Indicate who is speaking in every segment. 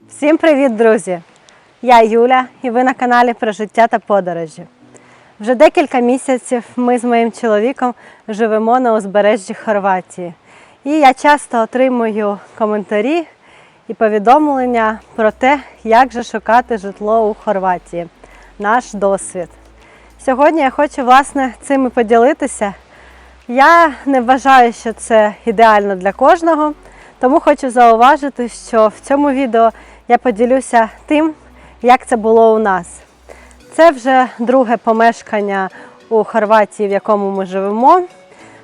Speaker 1: Всім привіт, друзі! Я Юля, і ви на каналі про життя та подорожі. Вже декілька місяців ми з моїм чоловіком живемо на узбережжі Хорватії. І я часто отримую коментарі і повідомлення про те, як же шукати житло у Хорватії, наш досвід. Сьогодні я хочу власне цим і поділитися. Я не вважаю, що це ідеально для кожного, тому хочу зауважити, що в цьому відео я поділюся тим, як це було у нас. Це вже друге помешкання у Хорватії, в якому ми живемо,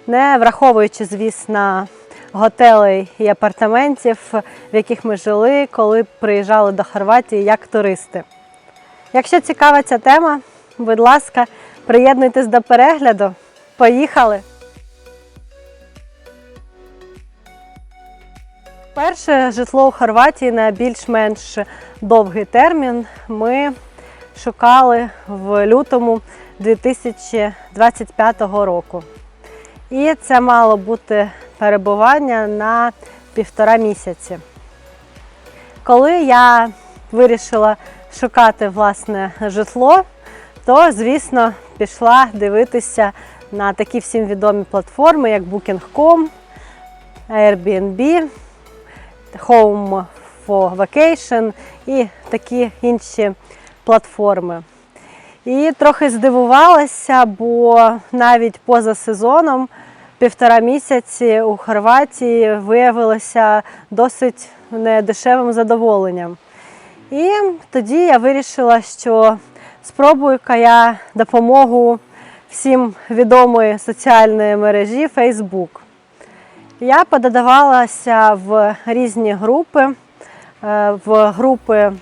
Speaker 1: не враховуючи, звісно, готелей і апартаментів, в яких ми жили, коли приїжджали до Хорватії як туристи. Якщо цікава ця тема, будь ласка, приєднуйтесь до перегляду. Поїхали! Перше житло у Хорватії на більш-менш довгий термін ми шукали в лютому 2025 року. І це мало бути перебування на півтора місяці. Коли я вирішила шукати власне житло, то, звісно, пішла дивитися на такі всім відомі платформи, як Booking.com, Airbnb, Home for Vacation і такі інші платформи. І трохи здивувалася, бо навіть поза сезоном півтора місяці у Хорватії виявилося досить недешевим задоволенням. І тоді я вирішила, що спробую-ка я допомогу всім відомої соціальної мережі Facebook. Я пододавалася в різні групи, е, в групи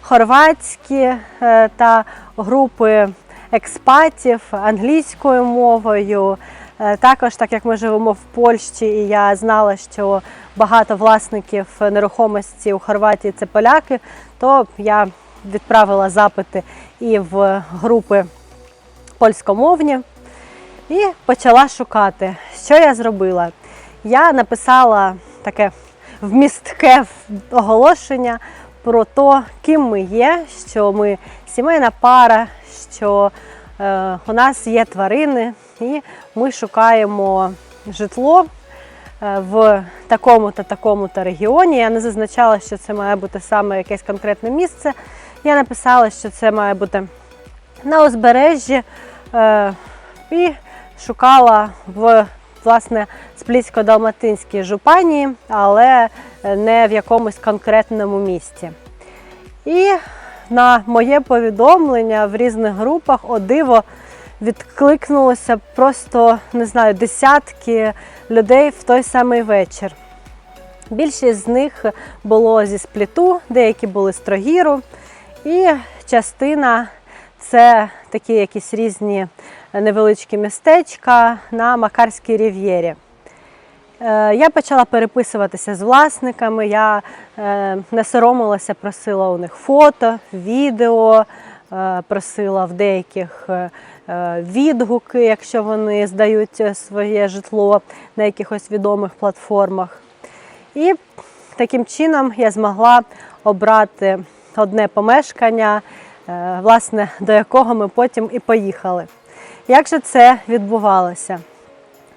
Speaker 1: хорватські е, та групи експатів англійською мовою. Е, Також, так як ми живемо в Польщі, і я знала, що багато власників нерухомості у Хорватії це поляки, то я відправила запити і в групи польськомовні і почала шукати, що я зробила. Я написала таке вмістке оголошення про те, ким ми є, що ми сімейна пара, що е, у нас є тварини, і ми шукаємо житло е, в такому-то такому-то регіоні. Я не зазначала, що це має бути саме якесь конкретне місце. Я написала, що це має бути на узбережжі е, і шукала в власне Сплітсько-Далматинській жупанії, але не в якомусь конкретному місці. І на моє повідомлення в різних групах о диво відкликнулося просто не знаю, десятки людей в той самий вечір. Більшість з них було зі спліту, деякі були з Трогіру, і частина це такі якісь різні невеличкі містечка на Макарській рів'єрі. Е, Я почала переписуватися з власниками, я е, не соромилася, просила у них фото, відео, е, просила в деяких відгуки, якщо вони здають своє житло на якихось відомих платформах. І таким чином я змогла обрати одне помешкання, власне, до якого ми потім і поїхали. Як же це відбувалося?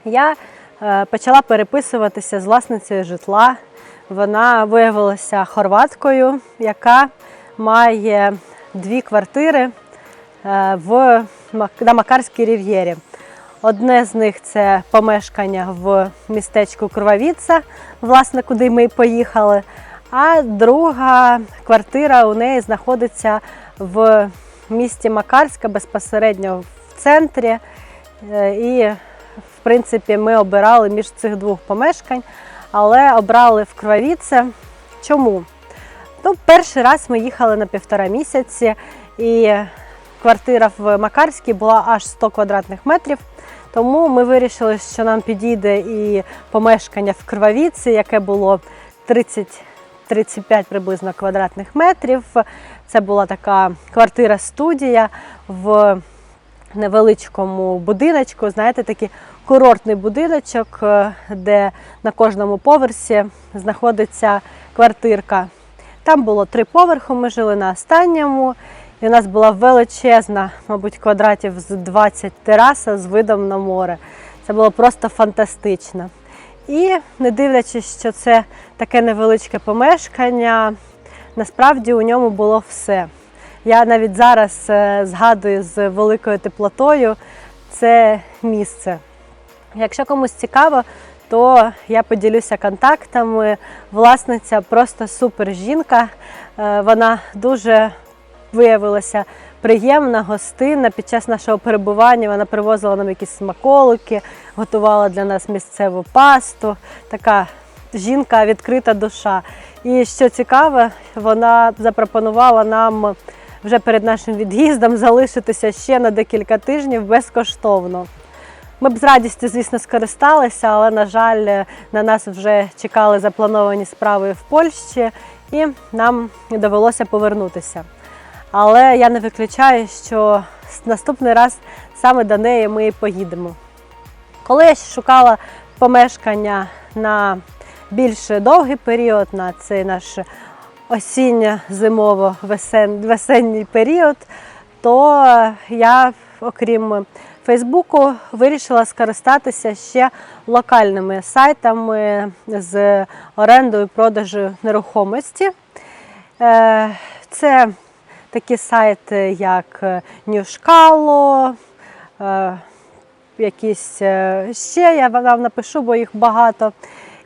Speaker 1: Я е, почала переписуватися з власницею житла. Вона виявилася хорваткою, яка має дві квартири е, в, на Макарській рів'єрі. Одне з них це помешкання в містечку Кровавіца, власне, куди ми поїхали. А друга квартира у неї знаходиться в місті Макарська безпосередньо в центрі. Е, І, в принципі, ми обирали між цих двох помешкань, але обрали в Кровавіце. Чому? Ну, перший раз ми їхали на півтора місяці, і квартира в Макарській була аж 100 квадратних метрів. Тому ми вирішили, що нам підійде і помешкання в Кривавіці, яке було 30-35 приблизно квадратних метрів. Це була така квартира-студія в невеличкому будиночку, знаєте, такий курортний будиночок, е, де на кожному поверсі знаходиться квартирка. Там було три поверхи, ми жили на останньому. І у нас була величезна, мабуть, квадратів з 20 тераса з видом на море. Це було просто фантастично. І не дивлячись, що це таке невеличке помешкання, насправді у ньому було все. Я навіть зараз е, згадую з великою теплотою це місце. Якщо комусь цікаво, то я поділюся контактами. Власниця просто супер жінка. Е, Вона дуже виявилася приємна, гостинна. Під час нашого перебування вона привозила нам якісь смаколики, готувала для нас місцеву пасту. Така жінка, відкрита душа. І що цікаве, вона запропонувала нам вже перед нашим від'їздом залишитися ще на декілька тижнів безкоштовно. Ми б з радістю, звісно, скористалися, але, на жаль, на нас вже чекали заплановані справи в Польщі, і нам довелося повернутися. Але я не виключаю, що наступний раз саме до неї ми і поїдемо. Коли я шукала помешкання на більш довгий період, на цей наш осінньо-зимово-весенній період, то я, окрім Фейсбуку, вирішила скористатися ще локальними сайтами з орендою продажу нерухомості. Е, Це такі сайти, як е, якісь е, ще, я вам напишу, бо їх багато.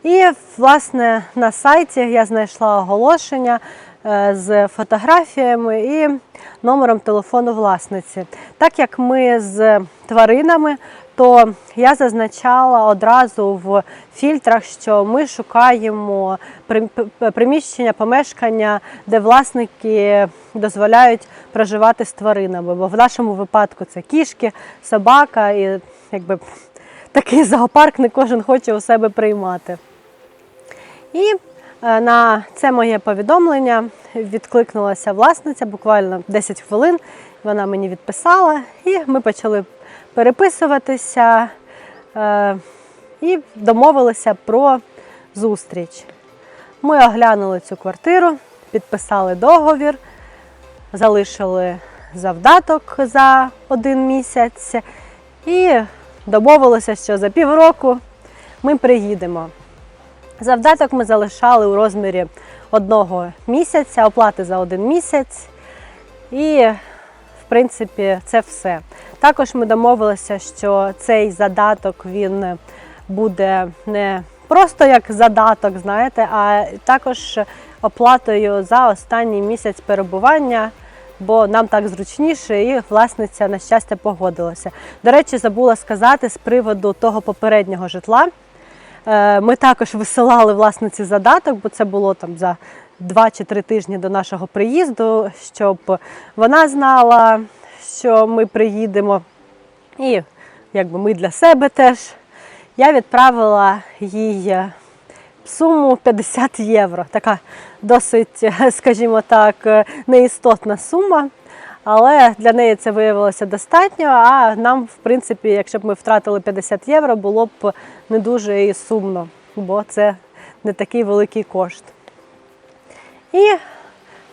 Speaker 1: І, власне, на сайті я знайшла оголошення е, з фотографіями і номером телефону власниці. Так як ми з тваринами, то я зазначала одразу в фільтрах, що ми шукаємо приміщення, помешкання, де власники дозволяють проживати з тваринами. Бо в нашому випадку це кішки, собака і якби такий зоопарк не кожен хоче у себе приймати. І е, на це моє повідомлення відкликнулася власниця буквально 10 хвилин. Вона мені відписала, і ми почали переписуватися е, і домовилися про зустріч. Ми оглянули цю квартиру, підписали договір, залишили завдаток за один місяць і домовилися, що за півроку ми приїдемо. Завдаток ми залишали у розмірі одного місяця, оплати за один місяць. І, в принципі, це все. Також ми домовилися, що цей задаток він буде не просто як задаток, знаєте, а також оплатою за останній місяць перебування, бо нам так зручніше, і власниця, на щастя, погодилася. До речі, забула сказати з приводу того попереднього житла. Е, Ми також висилали власниці задаток, бо це було там за 2 чи 3 тижні до нашого приїзду, щоб вона знала, що ми приїдемо. І якби ми для себе теж. Я відправила їй суму 50 євро. Така досить, скажімо так, неістотна сума. Але для неї це виявилося достатньо. А нам, в принципі, якщо б ми втратили 50 євро, було б не дуже і сумно, бо це не такий великий кошт. І,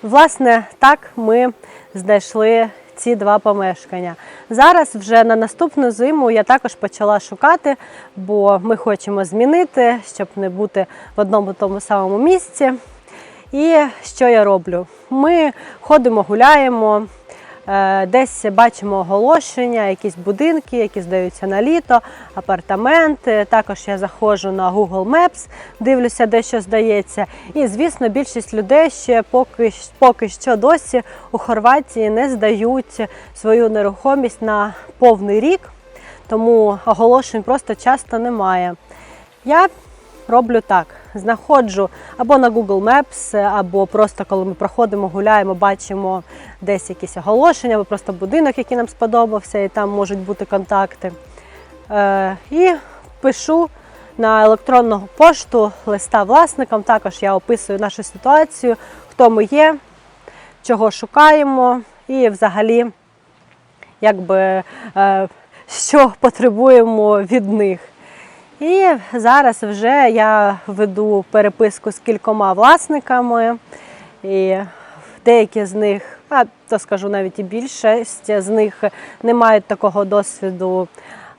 Speaker 1: власне, так ми знайшли ці два помешкання. Зараз вже на наступну зиму я також почала шукати, бо ми хочемо змінити, щоб не бути в одному тому самому місці. І що я роблю? Ми ходимо, гуляємо, десь бачимо оголошення, якісь будинки, які здаються на літо, апартаменти. Також я заходжу на Google Maps, дивлюся, де що здається. І, звісно, більшість людей ще поки, поки що досі у Хорватії не здають свою нерухомість на повний рік, тому оголошень просто часто немає. Я роблю так: знаходжу або на Google Maps, або просто коли ми проходимо, гуляємо, бачимо десь якісь оголошення, або просто будинок, який нам сподобався, і там можуть бути контакти. Е, і пишу на електронну пошту листа власникам. Також я описую нашу ситуацію, хто ми є, чого шукаємо, і взагалі, якби, е, що потребуємо від них. І зараз вже я веду переписку з кількома власниками І деякі з них, а то скажу навіть і більшість з них не мають такого досвіду,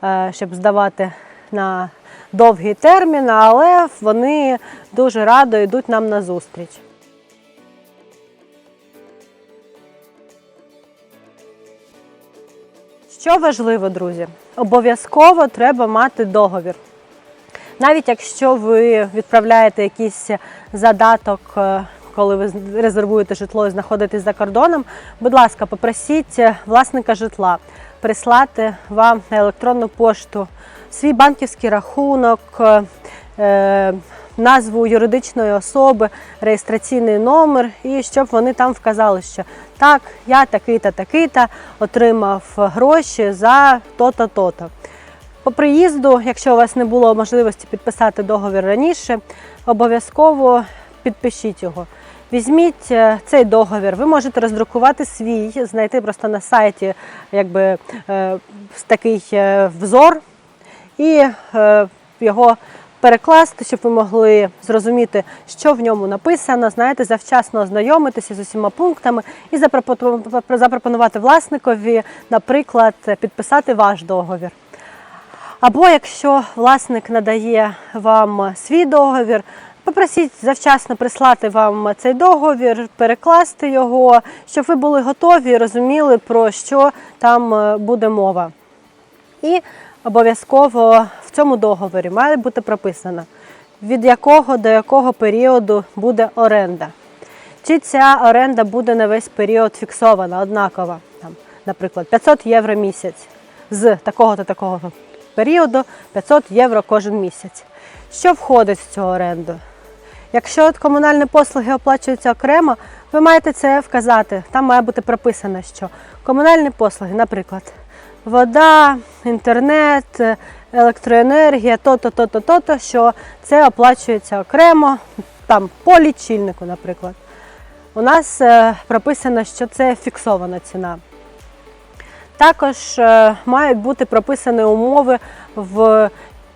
Speaker 1: е, щоб здавати на довгий термін, але вони дуже радо йдуть нам на зустріч. Що важливо, друзі? Обов'язково треба мати договір. Навіть якщо ви відправляєте якийсь задаток, е, коли ви резервуєте житло і знаходитесь за кордоном, будь ласка, попросіть власника житла прислати вам на електронну пошту свій банківський рахунок, е, назву юридичної особи, реєстраційний номер, і щоб вони там вказали, що так, я такий-то, такий-то отримав гроші за то-то, то-то. По приїзду, якщо у вас не було можливості підписати договір раніше, обов'язково підпишіть його. Візьміть е, цей договір, ви можете роздрукувати свій, знайти просто на сайті якби, е, такий е, взор і його перекласти, щоб ви могли зрозуміти, що в ньому написано, знаєте, завчасно ознайомитися з усіма пунктами і запропонувати власникові, наприклад, підписати ваш договір. Або якщо власник надає вам свій договір, попросіть завчасно прислати вам цей договір, перекласти його, щоб ви були готові і розуміли, про що там е, буде мова. І обов'язково в цьому договорі має бути прописано, від якого до якого періоду буде оренда. Чи ця оренда буде на весь період фіксована, однакова, там, наприклад, 500 євро місяць з такого до такого періоду 500 євро кожен місяць. Що входить в цю оренду? Якщо комунальні послуги оплачуються окремо, ви маєте це вказати. Там має бути прописано, що комунальні послуги, наприклад, вода, інтернет, електроенергія, то-то, то-то, то-то, що це оплачується окремо, там по лічильнику, наприклад. У нас е, прописано, що це фіксована ціна. Також е, мають бути прописані умови, в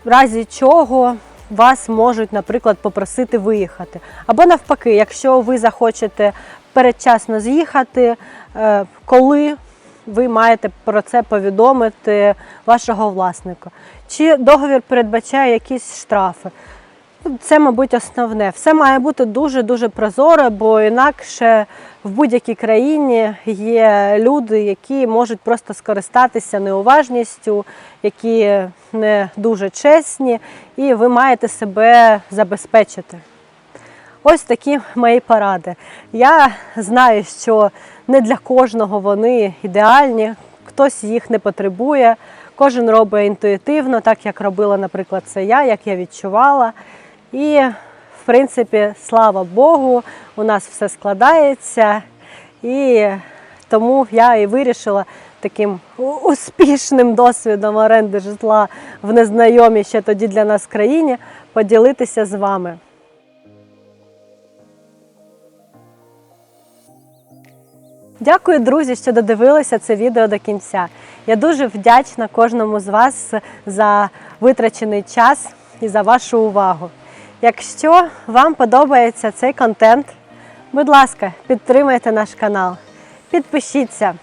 Speaker 1: разі чого вас можуть, наприклад, попросити виїхати. Або навпаки, якщо ви захочете передчасно з'їхати, е, коли ви маєте про це повідомити вашого власника. Чи договір передбачає якісь штрафи? Це, мабуть, основне. Все має бути дуже-дуже прозоро, бо інакше в будь-якій країні є люди, які можуть просто скористатися неуважністю, які не дуже чесні, і ви маєте себе забезпечити. Ось такі мої поради. Я знаю, що не для кожного вони ідеальні, хтось їх не потребує, кожен робить інтуїтивно, так як робила, наприклад, це я, як я відчувала. І, в принципі, слава Богу, у нас все складається. І тому я і вирішила таким успішним досвідом оренди житла в незнайомій ще тоді для нас країні поділитися з вами. Дякую, друзі, що додивилися це відео до кінця. Я дуже вдячна кожному з вас за витрачений час і за вашу увагу. Якщо вам подобається цей контент, будь ласка, підтримайте наш канал, підпишіться,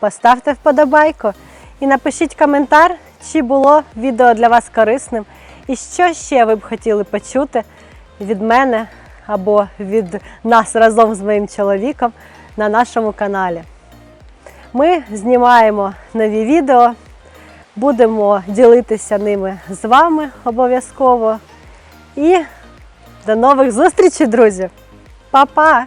Speaker 1: поставте вподобайку і напишіть коментар, чи було відео для вас корисним, і що ще ви б хотіли почути від мене або від нас разом з моїм чоловіком на нашому каналі. Ми знімаємо нові відео, будемо ділитися ними з вами обов'язково. І до нових зустрічей, друзі! Па-па!